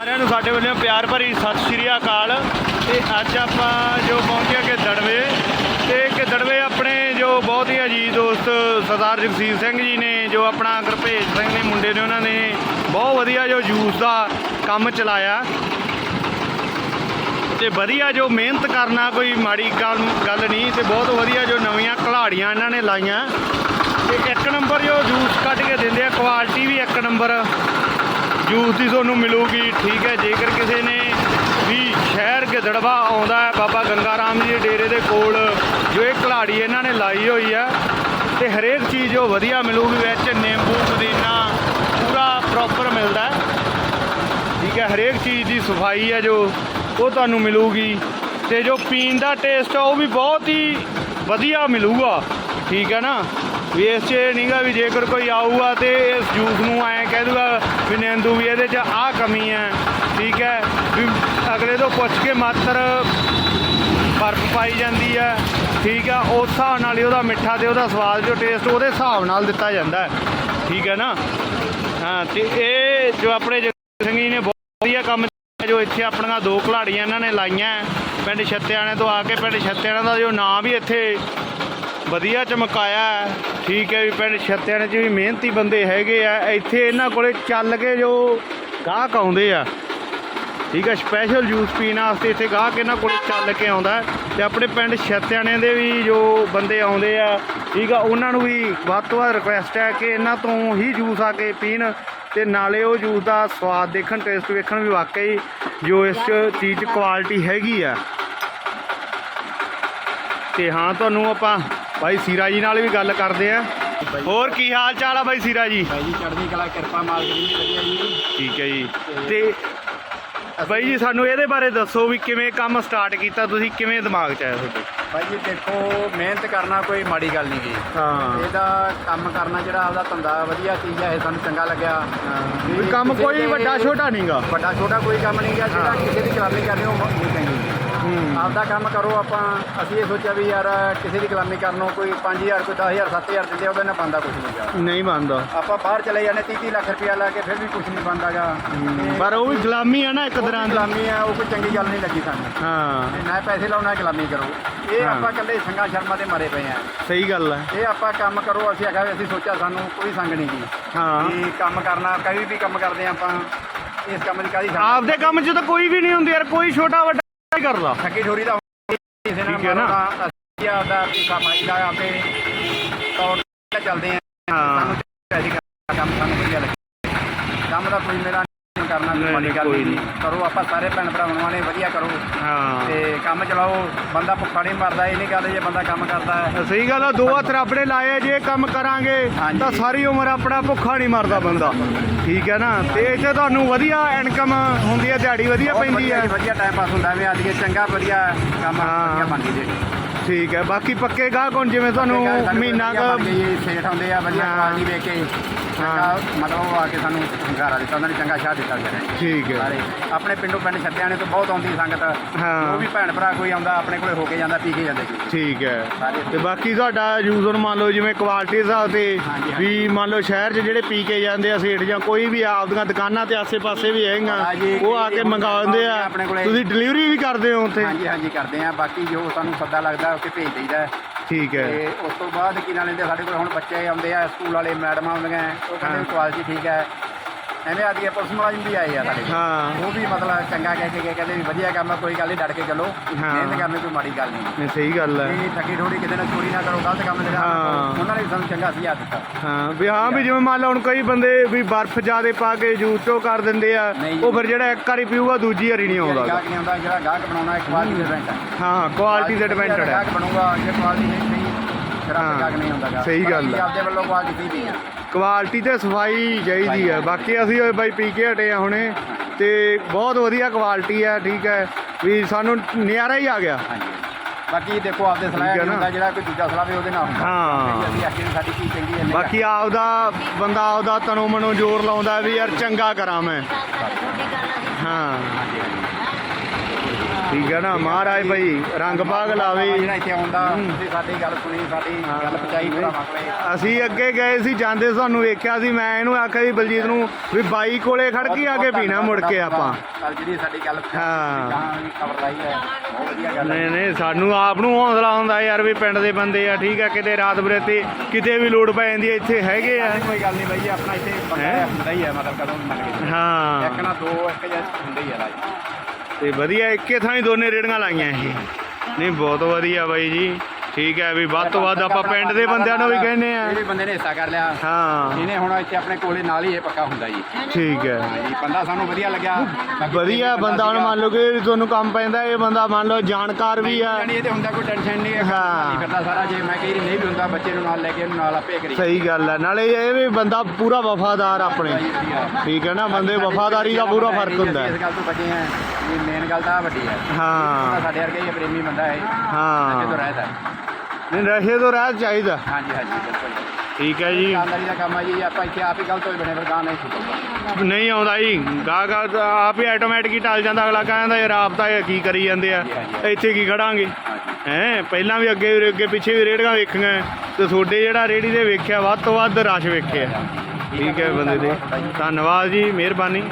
ਸਾਰਿਆਂ ਨੂੰ ਸਾਡੇ ਵੱਲੋਂ ਪਿਆਰ ਭਰੀ ਸਤਿ ਸ਼੍ਰੀ ਅਕਾਲ। ਤੇ ਅੱਜ ਆਪਾਂ ਜੋ ਪਹੁੰਚਿਆ ਕਿ ਦੜਵੇ, ਤੇ ਕਿ ਦੜਵੇ ਆਪਣੇ ਜੋ ਬਹੁਤ ਹੀ ਅਜੀਜ਼ ਦੋਸਤ ਸਰਦਾਰ ਜਗਸੀਰ ਸਿੰਘ ਜੀ ਨੇ, ਜੋ ਆਪਣਾ ਗੁਰਭੇਜ ਸਿੰਘ ਦੇ ਮੁੰਡੇ ਨੇ, ਉਹਨਾਂ ਨੇ ਬਹੁਤ ਵਧੀਆ ਜੋ ਜੂਸ ਦਾ ਕੰਮ ਚਲਾਇਆ। ਤੇ ਵਧੀਆ ਜੋ ਮਿਹਨਤ ਕਰਨਾ ਕੋਈ ਮਾੜੀ ਗੱਲ ਗੱਲ ਨਹੀਂ, ਤੇ ਬਹੁਤ ਵਧੀਆ ਜੋ ਨਵੀਆਂ ਕਲਾੜੀਆਂ ਇਹਨਾਂ ਨੇ ਲਾਈਆਂ। ਤੇ ਇੱਕ ਨੰਬਰ ਜੋ ਜੂਸ ਕੱਢ ਕੇ ਦਿੰਦੇ ਆ ਕੁਆਲਿਟੀ ਵੀ ਇੱਕ ਨੰਬਰ ਜੂਸ ਦੀ ਤੁਹਾਨੂੰ ਮਿਲੂਗੀ, ਠੀਕ ਹੈ, ਜੇਕਰ ਕਿਸੇ ਨੇ ਵੀ ਸ਼ਹਿਰ ਗਿੱਦੜਵਾ ਆਉਂਦਾ ਹੈ, ਬਾਬਾ ਗੰਗਾ ਰਾਮ ਜੀ ਦੇ ਡੇਰੇ ਦੇ ਕੋਲ, ਜੋ ਇਹ ਕਲਾੜੀ ਇਹਨਾਂ ਨੇ ਲਾਈ ਹੋਈ ਹੈ, ਤੇ ਹਰੇਕ ਚੀਜ਼ ਉਹ ਵਧੀਆ ਮਿਲੂਗੀ, ਵਿੱਚ ਨਿੰਬੂ, ਪੁਦੀਨਾ, ਪੂਰਾ ਪ੍ਰੋਪਰ ਮਿਲਦਾ ਠੀਕ ਹੈ, ਹਰੇਕ ਚੀਜ਼ ਦੀ ਸਫ਼ਾਈ ਹੈ ਜੋ, ਉਹ ਤੁਹਾਨੂੰ ਮਿਲੂਗੀ, ਤੇ ਜੋ ਪੀਣ ਦਾ ਟੇਸਟ ਆ, ਉਹ ਵੀ ਬਹੁਤ ਹੀ ਵਧੀਆ ਮਿਲੂਗਾ, ਠੀਕ ਹੈ ਨਾ? ਵੀ ਇਸ 'ਚ ਇਹ ਨਹੀਂਗਾ ਵੀ ਜੇਕਰ ਕੋਈ ਆਊਗਾ ਤੇ ਇਸ ਜੂਸ ਨੂੰ ਐਂ ਕਹਿ ਦੂਗਾ ਵੀ ਨਿੰਦੂ ਵੀ ਇਹਦੇ 'ਚ ਆਹ ਕਮੀ ਹੈ, ਠੀਕ ਹੈ, ਵੀ ਅਗਲੇ ਤੋਂ ਪੁੱਛ ਕੇ ਮਾਤਰ ਬਰਫ਼ ਪਾਈ ਜਾਂਦੀ ਹੈ, ਠੀਕ ਹੈ, ਉਸ ਹਿਸਾਬ ਨਾਲ ਹੀ ਉਹਦਾ ਮਿੱਠਾ ਤੇ ਉਹਦਾ ਸਵਾਦ ਜੋ ਟੇਸਟ ਉਹਦੇ ਹਿਸਾਬ ਨਾਲ ਦਿੱਤਾ ਜਾਂਦਾ ਹੈ, ਠੀਕ ਹੈ ਨਾ? ਹਾਂ, ਤੇ ਇਹ ਜੋ ਆਪਣੇ ਜਗਤ ਸਿੰਘ ਜੀ ਨੇ ਬਹੁਤ ਵਧੀਆ ਕੰਮ ਕੀਤਾ, ਜੋ ਇੱਥੇ ਆਪਣੀਆਂ ਦੋ ਖਿਲਾੜੀਆਂ ਇਹਨਾਂ ਨੇ ਲਾਈਆਂ ਪਿੰਡ ਛੱਤਿਆਣੇ ਤੋਂ ਆ ਕੇ ਪਿੰਡ ਛੱਤਿਆਣੇ ਦਾ ਜੋ ਨਾਂ ਵੀ ਇੱਥੇ ਵਧੀਆ ਚਮਕਾਇਆ ਠੀਕ ਹੈ ਵੀ ਪਿੰਡ ਛੱਤਿਆਣੇ 'ਚ ਵੀ ਮਿਹਨਤੀ ਬੰਦੇ ਹੈਗੇ ਆ। ਇੱਥੇ ਇਹਨਾਂ ਕੋਲੇ ਚੱਲ ਕੇ ਜੋ ਗਾਹਕ ਆਉਂਦੇ ਆ। ਠੀਕ ਹੈ ਸਪੈਸ਼ਲ ਜੂਸ ਪੀਣ ਵਾਸਤੇ ਇੱਥੇ ਗਾਹਕ ਇਹਨਾਂ ਕੋਲ ਚੱਲ ਕੇ ਆਉਂਦਾ ਹੈ ਤੇ ਆਪਣੇ ਪਿੰਡ ਛੱਤਿਆਣੇ ਦੇ ਵੀ ਜੋ ਬੰਦੇ ਆਉਂਦੇ ਆ, ਠੀਕ ਆ, ਉਹਨਾਂ ਨੂੰ ਵੀ ਵੱਧ ਤੋਂ ਵੱਧ ਰਿਕੁਐਸਟ ਹੈ ਕਿ ਇਹਨਾਂ ਤੋਂ ਹੀ ਜੂਸ ਆ ਕੇ ਪੀਣ ਤੇ ਨਾਲੇ ਉਹ ਜੂਸ ਦਾ ਸਵਾਦ ਦੇਖਣ ਟੇਸਟ ਵੇਖਣ ਵੀ ਵਾਕਈ ਜੋ ਇਸ 'ਚ ਚੀਜ਼ ਕੁਆਲਿਟੀ ਹੈਗੀ ਆ। ਤੇ ਹਾਂ, ਤੁਹਾਨੂੰ ਆਪਾਂ ਬਾਈ ਸੀਰਾ ਜੀ ਨਾਲ ਵੀ ਗੱਲ ਕਰਦੇ ਆ। ਹੋਰ ਕੀ ਹਾਲ ਚਾਲ ਆ ਬਾਈ ਸੀਰਾ ਜੀ? ਭਾਈ ਜੀ ਚੜ੍ਹਦੀ ਕਲਾ ਕਿਰਪਾ ਮਾਲਕ ਦੀ ਵਧੀਆ ਜੀ। ਠੀਕ ਹੈ ਜੀ। ਤੇ ਬਾਈ ਜੀ ਸਾਨੂੰ ਇਹਦੇ ਬਾਰੇ ਦੱਸੋ ਵੀ ਕਿਵੇਂ ਕੰਮ ਸਟਾਰਟ ਕੀਤਾ ਤੁਸੀਂ ਕਿਵੇਂ ਦਿਮਾਗ 'ਚ ਆਇਆ ਤੁਹਾਡੇ? ਭਾਈ ਜੀ ਦੇਖੋ ਮਿਹਨਤ ਕਰਨਾ ਕੋਈ ਮਾੜੀ ਗੱਲ ਨਹੀਂ ਗੀ। ਹਾਂ। ਇਹਦਾ ਕੰਮ ਕਰਨਾ ਜਿਹੜਾ ਆਪਦਾ ਧੰਦਾ ਵਧੀਆ ਚੀਜ਼ ਹੈ ਇਹ ਸਾਨੂੰ ਚੰਗਾ ਲੱਗਿਆ। ਵੀ ਕੰਮ ਕੋਈ ਵੱਡਾ ਛੋਟਾ ਨਹੀਂਗਾ ਵੱਡਾ ਛੋਟਾ ਕੋਈ ਕੰਮ ਨਹੀਂ ਗਾ ਜਿਹੜਾ। ਕਿਸੇ ਦੀ ਗੁਲਾਮੀ ਕਰਨੀ ਉਹ ਨਹੀਂ ਚੰਗੀ ਆਪਦਾ ਕੰਮ ਕਰੋ ਆਪਾਂ ਅਸੀਂ ਇਹ ਸੋਚਿਆ ਵੀ ਯਾਰ ਕਿਸੇ ਦੀ ਗੁਲਾਮੀ ਕਰਨੋਂ ਕੋਈ 5000 ਕੋਈ 10000 7000 ਦਿੰਦੇ ਆ, ਉਹਦੇ ਨਾਲ ਬੰਦਾ ਕੁਝ ਨਹੀਂ ਗਾ। ਨਹੀਂ ਮੰਨਦਾ ਆਪਾਂ ਬਾਹਰ ਚਲੇ ਜਾਂਦੇ 30 30 ਲੱਖ ਰੁਪਇਆ ਲਾ ਕੇ ਫਿਰ ਵੀ ਕੁਝ ਨਹੀਂ ਬਣਦਾਗਾ ਪਰ ਉਹ ਵੀ ਗੁਲਾਮੀ ਆ ਨਾ ਇੱਕ ਤਰ੍ਹਾਂ ਦੀ। ਗੁਲਾਮੀ ਆ ਉਹ ਕੋਈ ਚੰਗੀ ਗੱਲ ਨਹੀਂ ਲੱਗੀ ਸਾਨੂੰ। ਹਾਂ। ਤੇ ਨਾ ਪੈਸੇ ਲਾਉਣਾ ਗੁਲਾਮੀ ਕਰੋ। ਇਹ। ਆਪਾਂ ਇਕੱਲੇ ਸੰਗਾ ਸ਼ਰਮਾ ਦੇ ਮਾਰੇ ਪਏ ਆ। ਸਹੀ ਗੱਲ ਹੈ ਇਹ ਆਪਾਂ ਕੰਮ ਕਰੋ ਅਸੀਂ ਆਖਿਆ ਅਸੀਂ ਸੋਚਿਆ ਸਾਨੂੰ ਕੋਈ ਸੰਗ ਨਹੀਂ ਕੀ ਹਾਂ। ਵੀ ਕੰਮ ਕਰਨਾ ਕਈ ਵੀ ਕੰਮ ਕਰਦੇ ਆ ਆਪਾਂ ਇਸ ਕੰਮ ਦੀ ਕਾਦੀ ਆਪਦੇ ਕੰਮ 'ਚ ਤਾਂ ਕੋਈ ਵੀ ਨਹੀਂ ਹੁੰਦੀ ਯਾਰ ਕੋਈ ਛੋਟਾ ਵੱਡਾ ਨਹੀਂ ਕਰਦਾ ਠੱਗੀ ਠੋਰੀ ਦਾ ਕਿਸੇ ਨਾਲ ਠੀਕ ਹੈ ਨਾ। ਮਾਰਨਾ, ਅਸੀਂ ਆਪਦਾ ਪਿੱਛਾ ਪਾਈ ਦਾ ਆਪੇ ਤੌਰ ਤੇ ਚੱਲਦੇ ਆ ਹਾਂ। ਸਾਨੂੰ ਪੈਸੇ ਕਰਨਾ ਕੰਮ ਸਾਨੂੰ ਵਧੀਆ ਲੱਗੇ ਕੰਮ ਦਾ ਕੋਈ ਮੇਰਾ ਮਾੜੀ ਗੱਲ ਕੋਈ ਨਹੀਂ। ਕਰੋ ਆਪਾਂ ਸਾਰੇ ਭੈਣ ਭਰਾਵਾਂ ਨੇ ਵਧੀਆ ਕਰੋ। ਹਾਂ। ਤੇ ਕੰਮ ਚਲਾਓ ਬੰਦਾ ਭੁੱਖਾ ਨਹੀਂ ਮਰਦਾ ਇਹ ਨਹੀਂ ਗੱਲ ਜੇ ਬੰਦਾ ਕੰਮ ਕਰਦਾ ਹੈ। ਸਹੀ ਗੱਲ ਆ ਦੋ ਹੱਥ ਰੱਬ ਨੇ ਲਾਏ ਜੇ ਕੰਮ ਕਰਾਂਗੇ। ਤਾਂ ਸਾਰੀ ਉਮਰ ਆਪਣਾ ਭੁੱਖਾ ਨਹੀਂ ਮਰਦਾ ਬੰਦਾ। ਠੀਕ ਹੈ ਨਾ? ਤੇ ਇੱਥੇ ਤੁਹਾਨੂੰ ਵਧੀਆ ਇਨਕਮ ਹੁੰਦੀ ਹੈ ਦਿਹਾੜੀ ਵਧੀਆ ਪੈਂਦੀ ਹੈ। ਵਧੀਆ ਟਾਈਮ ਪਾਸ ਹੁੰਦਾ ਵੀ ਅੱਜ ਚੰਗਾ ਵਧੀਆ ਕੰਮ। ਵਧੀਆ ਬਣਦੀ ਜੇ। ਠੀਕ ਹੈ ਬਾਕੀ ਪੱਕੇ ਗਾਹਕ ਹੁਣ ਜਿਵੇਂ ਤੁਹਾਨੂੰ ਮਹੀਨਾ ਗਈ ਸੇਠ ਹੁੰਦੇ ਆ ਵਧੀਆ। ਕੁਆਲਿਟੀ ਵੇਖ ਕੇ। ਚੰਗਾ ਮਤਲਬ ਆ ਕੇ ਸਾਨੂੰ ਹੰਗਾਰਾ ਦਿੱਤਾ ਉਹਨਾਂ ਨੇ ਚੰਗਾ ਸ਼ਾਹ ਦਿੱਤਾ ਜਿਹੜੇ ਠੀਕ ਹੈ। ਸਾਰੇ ਆਪਣੇ ਪਿੰਡੋਂ ਪਿੰਡ ਛੱਤਿਆਣੇ ਤੋਂ ਬਹੁਤ ਆਉਂਦੀ ਸੰਗਤ। ਹਾਂ। ਉਹ ਵੀ ਭੈਣ ਭਰਾ ਕੋਈ ਆਉਂਦਾ ਆਪਣੇ ਕੋਲੇ ਹੋ ਕੇ ਜਾਂਦਾ ਪੀ ਕੇ ਜਾਂਦੇ ਜੀ। ਠੀਕ ਹੈ। ਸਾਰੇ। ਤੇ ਬਾਕੀ ਤੁਹਾਡਾ ਯੂਜ਼ ਹੁਣ ਮੰਨ ਲਓ ਜਿਵੇਂ ਕੁਆਲਿਟੀ ਦੇ ਹਿਸਾਬ ਤੇ ਹਾਂਜੀ, ਹਾਂਜੀ। ਵੀ ਮੰਨ ਲਓ ਸ਼ਹਿਰ 'ਚ ਜਿਹੜੇ ਪੀ ਕੇ ਜਾਂਦੇ ਆ ਸੇਠ ਜਾਂ ਕੋਈ ਵੀ ਆਪਦੀਆਂ ਦੁਕਾਨਾਂ ਤੇ ਆਸੇ-ਪਾਸੇ ਵੀ ਹੈਗੀਆਂ ਹਾਂਜੀ, ਉਹ ਆ ਕੇ ਹੁਣ ਮੰਗਾ ਦਿੰਦੇ ਆ। ਆਪਣੇ ਕੋਲੇ- ਤੁਸੀਂ ਡਿਲੀਵਰੀ ਵੀ ਕਰਦੇ ਹੋ ਉੱਥੇ? ਹਾਂਜੀ ਹਾਂਜੀ ਕਰਦੇ ਆ। ਬਾਕੀ ਜੋ ਸਾਨੂੰ ਸੱਦਾ ਲੱਗਦਾ ਉਹ ਕਿ ਭੇਜ ਦਈਦਾ। ਹੈ। ਠੀਕ ਹੈ ਤੇ ਉਸ ਤੋਂ ਬਾਅਦ ਕੀ ਨਾਲ ਲੈਂਦੇ ਸਾਡੇ ਕੋਲ ਹੁਣ ਬੱਚੇ ਆਉਂਦੇ ਆ ਸਕੂਲ ਵਾਲੇ ਮੈਡਮਾਂ ਆਉਂਦੀਆਂ ਉਹ ਕਹਿੰਦੇ। ਕੁਆਲਿਟੀ ਠੀਕ ਹੈ ਐਵੇਂ ਆਦੀ ਆ ਪੁਲਿਸ ਮੁਲਾਜ਼ਮ ਵੀ ਆਏ ਆ ਸਾਡੇ ਕੋਲ। ਹਾਂ। ਉਹ ਵੀ ਮਤਲਬ ਚੰਗਾ ਕਹਿ ਕੇ ਗਏ ਕਹਿੰਦੇ ਵੀ ਵਧੀਆ ਕੰਮ ਆ ਕੋਈ ਗੱਲ ਨਹੀਂ ਡਟ ਕੇ ਚੱਲੋ। ਹਾਂ। ਮਿਹਨਤ ਕਰਨੀ ਕੋਈ ਮਾੜੀ ਗੱਲ ਨਹੀਂ। ਨਹੀਂ ਸਹੀ ਗੱਲ ਹੈ ਇਹ ਠੱਗੀ ਠੋੜੀ ਕਿਤੇ ਨਾ ਚੋਰੀ ਨਾ ਕਰੋ ਗਲਤ ਕੰਮ ਜਿਹੜਾ ਹਾਂ। ਉਹਨਾਂ ਨੇ ਵੀ ਸਾਨੂੰ ਚੰਗਾ ਸੀ ਦਿੱਤਾ। ਹਾਂ ਵੀ ਹਾਂ ਵੀ ਜਿਵੇਂ ਮੰਨ ਲਓ ਹੁਣ ਕਈ ਬੰਦੇ ਵੀ ਬਰਫ਼ ਜ਼ਿਆਦੇ ਪਾ ਕੇ ਚੋ ਕਰ ਦਿੰਦੇ ਆ ਨਹੀਂ। ਉਹ ਫਿਰ ਜਿਹੜਾ ਇੱਕ ਵਾਰੀ ਪੀਊਗਾ ਦੂਜੀ ਵਾਰੀ ਨਹੀਂ ਆਉਂਦਾ ਗਾਹਕ ਨਹੀਂ ਆਉਂਦਾ ਜਿਹੜਾ ਗਾਹਕ ਬਣਾਉਣਾ ਇੱਕ ਡਿਪੈਂਡ ਹੈ। ਹਾਂ ਕੁਆਲਿਟੀ ਤੇ ਡਿਪੈਂਡਡ ਹੈ। ਗਾਹਕ ਬਣੂਗਾ ਜੇ ਕੁਆਲਿਟੀ ਨਹੀਂ ਸਹੀ ਨਹੀਂ ਗਾ। ਸਹੀ ਗੱਲ ਹੈ। ਆਪਦੇ ਵੱਲੋਂ ਕੁਆਲਿਟੀ ਦੀ ਹੈ ਕੁਆਲਿਟੀ ਤੇ ਸਫ਼ਾਈ ਚਾਹੀਦੀ ਹੈ ਬਾਕੀ ਅਸੀਂ ਉਹ ਬਾਈ ਪੀ ਕੇ ਹਟੇ ਆ ਹੁਣੇ ਤੇ ਬਹੁਤ ਵਧੀਆ ਕੁਆਲਿਟੀ ਹੈ ਠੀਕ ਹੈ ਵੀ ਸਾਨੂੰ ਨਿਆਰਾ ਹੀ ਆ ਗਿਆ। ਹਾਂਜੀ। ਬਾਕੀ ਦੇਖੋ ਆਪਦੇ ਸਲਾਹ ਠੀਕ ਹੈ ਨਹੀਂ ਨਾ। ਹੁੰਦਾ ਜਿਹੜਾ ਕੋਈ ਦੂਜਾ ਸਲਾਹ ਵੀ ਉਹਦੇ ਨਾਲ ਹੁੰਦਾ। ਹਾਂ। ਅਸੀਂ ਆਖੀ ਵੀ ਸਾਡੀ ਚੀਜ਼ ਚੰਗੀ ਹੈ ਨਹੀਂ ਬਾਕੀ ਆਪਦਾ ਬੰਦਾ ਆਪਦਾ ਤਨੋਂ ਮਨੋਂ ਜ਼ੋਰ ਲਾਉਂਦਾ ਵੀ ਯਾਰ ਚੰਗਾ ਕਰਾਂ ਮੈਂ। ਹਾਂ। ਠੀਕ ਹੈ ਨਾ ਮਹਾਰਾਜ ਭਾਈ ਰੰਗ ਭਾਗ ਲਾਵੇ। ਜਿਹੜਾ ਇੱਥੇ ਆਉਂਦਾ ਤੁਸੀਂ ਸਾਡੀ ਗੱਲ ਸੁਣੀ ਸਾਡੀ ਗੱਲ ਪਹੁੰਚਾਈ ਭਰਾਵਾਂ ਕੋਲੇ। ਅਸੀਂ ਅੱਗੇ ਗਏ ਸੀ ਜਾਂਦੇ ਤੁਹਾਨੂੰ ਵੇਖਿਆ ਸੀ ਮੈਂ ਇਹਨੂੰ ਆਖਿਆ ਸੀ ਬਲਜੀਤ ਨੂੰ ਵੀ ਬਾਈ ਕੋਲੇ ਖੜ ਕੇ ਆ ਕੇ ਪੀਣਾ ਮੁੜ ਕੇ ਆਪਾਂ। ਪਰ ਜਿਹੜੀ ਸਾਡੀ ਗੱਲ ਹਾਂ। ਹਾਂ ਵੀ ਖਬਰ ਲਾਈ ਹੈ ਬਹੁਤ ਵਧੀਆ ਗੱਲ ਹੈ। ਨਹੀਂ ਨਹੀਂ ਸਾਨੂੰ ਆਪ ਨੂੰ ਹੌਸਲਾ ਹੁੰਦਾ ਯਾਰ ਵੀ ਪਿੰਡ ਦੇ ਬੰਦੇ ਆ ਠੀਕ ਆ ਕਿਤੇ ਰਾਤ ਬਰੇਤੇ ਕਿਤੇ ਵੀ ਲੋੜ ਪੈ ਜਾਂਦੀ ਹੈ ਇੱਥੇ ਹੈਗੇ ਆ। ਕੋਈ ਗੱਲ ਨਹੀਂ ਬਾਈ ਜੀ, ਆਪਣਾ ਇੱਥੇ ਬੰਦਾ ਹੈਂ? ਹੁੰਦਾ ਹੀ ਹੈ ਮਤਲਬ ਕਦੋਂ ਵੀ ਮੰਨ ਕੇ ਚੱਲੋ। ਹਾਂ। ਇੱਕ ਨਾ ਦੋ ਇੱਕ ਜਾਂ ਹੁੰਦਾ ਹੀ ਹੈ ਰਾਜ। ਤੇ ਵਧੀਆ ਇੱਕੇ ਥਾਂ ਹੀ ਦੋਨੇ ਰੇੜੀਆਂ ਲਾਈਆਂ ਇਹ। ਨਹੀਂ ਬਹੁਤ ਵਧੀਆ ਬਾਈ ਜੀ। ਠੀਕ ਹੈ ਵੀ ਵੱਧ ਤੋਂ ਵੱਧ ਆਪਾਂ ਪਿੰਡ ਦੇ ਬੰਦਿਆਂ ਨੂੰ ਵੀ ਕਹਿੰਦੇ ਆ ਵੀ ਬੰਦੇ ਨੇ ਹਿੱਸਾ ਕਰ ਲਿਆ। ਹਾਂ। ਇਹਨੇ ਹੁਣ ਇੱਥੇ ਆਪਣੇ ਕੋਲੇ ਨਾਲ ਹੀ ਇਹ ਪੱਕਾ ਹੁੰਦਾ ਜੀ। ਠੀਕ ਹੈ। ਹਾਂਜੀ ਬੰਦਾ ਸਾਨੂੰ ਵਧੀਆ ਲੱਗਿਆ। ਵਧੀਆ ਬੰਦਾ ਹੁਣ ਮੰਨ ਲਓ ਕਿ ਤੁਹਾਨੂੰ ਕੰਮ ਪੈਂਦਾ ਇਹ ਬੰਦਾ ਮੰਨ ਲਓ ਜਾਣਕਾਰ ਵੀ ਆ। ਯਾਨੀ ਇਹ ਤੇ ਹੁੰਦਾ ਕੋਈ ਟੈਨਸ਼ਨ ਨਹੀਂ ਹੈ। ਨਹੀਂ ਕਰਦਾ ਸਾਰਾ ਜੇ ਮੈਂ ਕਹੀ ਨਹੀਂ ਵੀ ਹੁੰਦਾ ਬੱਚੇ ਨੂੰ ਨਾਲ ਲੈ ਕੇ ਨਾਲ ਆਪੇ ਕਰੀ ਸਹੀ ਗੱਲ ਹੈ ਨਾਲੇ ਇਹ ਵੀ ਬੰਦਾ ਪੂਰਾ ਵਫਾਦਾਰ ਆਪਣੇ। ਠੀਕ ਹੈ ਨਾ? ਬੰਦੇ ਵਫਾਦਾਰੀ ਦਾ ਪੂਰਾ ਫ਼ਰਕ ਹੁੰਦਾ। ਇਸ ਗੱਲ ਤੋਂ ਬਚੇ ਆ। ਇਹ ਮੇਨ ਗੱਲ ਤਾਂ ਵੱਡੀ ਹੈ। ਹਾਂ। ਸਾਡੇ ਵਰਗਾ ਹੀ ਪ੍ਰੇਮੀ ਬੰਦਾ ਹੈ। ਜਦੋਂ ਹਾਂ। ਰਹਿਦਾ ਨਹੀਂ ਰਹੇ ਤੋਂ ਰਹਿ ਚਾਹੀਦਾ। ਹਾਂਜੀ ਹਾਂਜੀ ਬਿਲਕੁਲ। ਠੀਕ ਹੈ ਜੀ। ਦੁਕਾਨਦਾਰੀ ਦਾ ਕੰਮ ਆ ਜੀ ਆਪਾਂ ਇੱਥੇ ਆਪ ਹੀ ਗਲਤ ਹੋਏ ਬਣੇ ਫਿਰ ਗਾਂ ਨਹੀਂ ਸੁਣਦਾ ਨਹੀਂ ਆਉਂਦਾ ਜੀ। ਗਾ ਗਾ ਆਪ ਹੀ ਆਟੋਮੈਟਿਕ ਹੀ ਟਲ ਜਾਂਦਾ ਅਗਲਾ ਕਹਿੰਦਾ ਯਾਰ ਆਪ ਤਾਂ ਇਹ ਕੀ ਕਰੀ ਜਾਂਦੇ ਆ? ਇੱਥੇ ਕੀ ਖੜਾਂਗੇ? ਹੈ ਪਹਿਲਾਂ ਵੀ ਅੱਗੇ ਅੱਗੇ ਪਿੱਛੇ ਵੀ ਰੇੜੀਆਂ ਵੇਖੀਆਂ ਤੇ ਤੁਹਾਡੇ ਜਿਹੜਾ ਰੇੜੀ ਦੇ ਵੇਖਿਆ ਵੱਧ ਤੋਂ ਵੱਧ ਰਸ਼ ਵੇਖਿਆ। ਠੀਕ ਹੈ ਬੰਦੇ ਦੇ। ਧੰਨਵਾਦ ਜੀ ਮਿਹਰਬਾਨੀ।